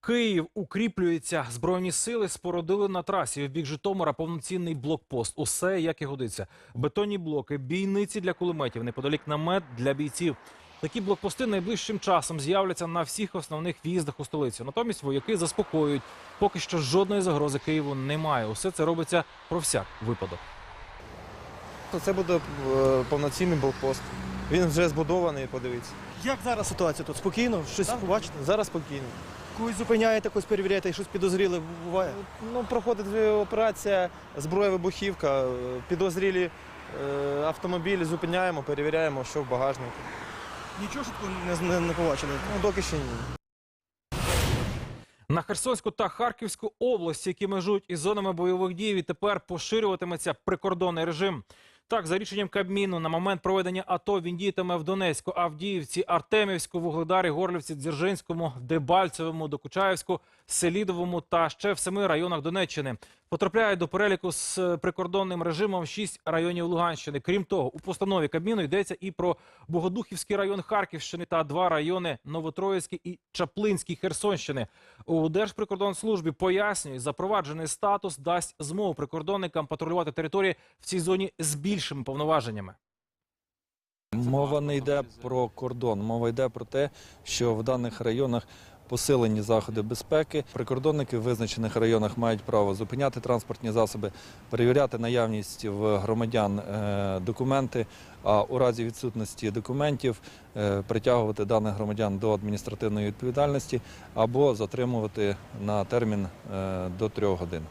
Київ укріплюється. Збройні сили спорудили на трасі в бік Житомира повноцінний блокпост. Усе як і годиться. Бетонні блоки, бійниці для кулеметів, неподалік намет для бійців. Такі блокпости найближчим часом з'являться на всіх основних в'їздах у столицю. Натомість вояки заспокоюють. Поки що жодної загрози Києву немає. Усе це робиться про всяк випадок. Це буде е, повноцінний блокпост. Він вже збудований, подивіться. Як зараз ситуація тут? Спокійно? Щось Так. побачите? Зараз спокійно. Когось зупиняєте, когось перевіряєте, щось підозріле буває? Ну, проходить операція зброя вибухівка, е, підозрілі е, автомобілі зупиняємо, перевіряємо, що в багажнику. Нічого швидко не, не, не побачили. Ну, доки ще ні. На Херсонську та Харківську області, які межують із зонами бойових дій, відтепер поширюватиметься прикордонний режим. Так, за рішенням Кабміну, на момент проведення АТО він діятиме в Донецьку, Авдіївці, Артемівську, Вугледарі, Горлівці, Дзержинському, Дебальцевому, Докучаївську, Селідовому та ще в семи районах Донеччини. Потрапляють до переліку з е, прикордонним режимом шість районів Луганщини. Крім того, у постанові Кабміну йдеться і про Богодухівський район Харківщини та два райони Новотроїцький і Чаплинський Херсонщини. У Держприкордонслужбі пояснюють, запроваджений статус дасть змогу прикордонникам патрулювати території в цій зоні з більшими повноваженнями. Мова не йде про кордон, мова йде про те, що в даних районах посилені заходи безпеки. Прикордонники в визначених районах мають право зупиняти транспортні засоби, перевіряти наявність в громадян е, документи, а у разі відсутності документів е, притягувати даних громадян до адміністративної відповідальності або затримувати на термін е, до трьох годин.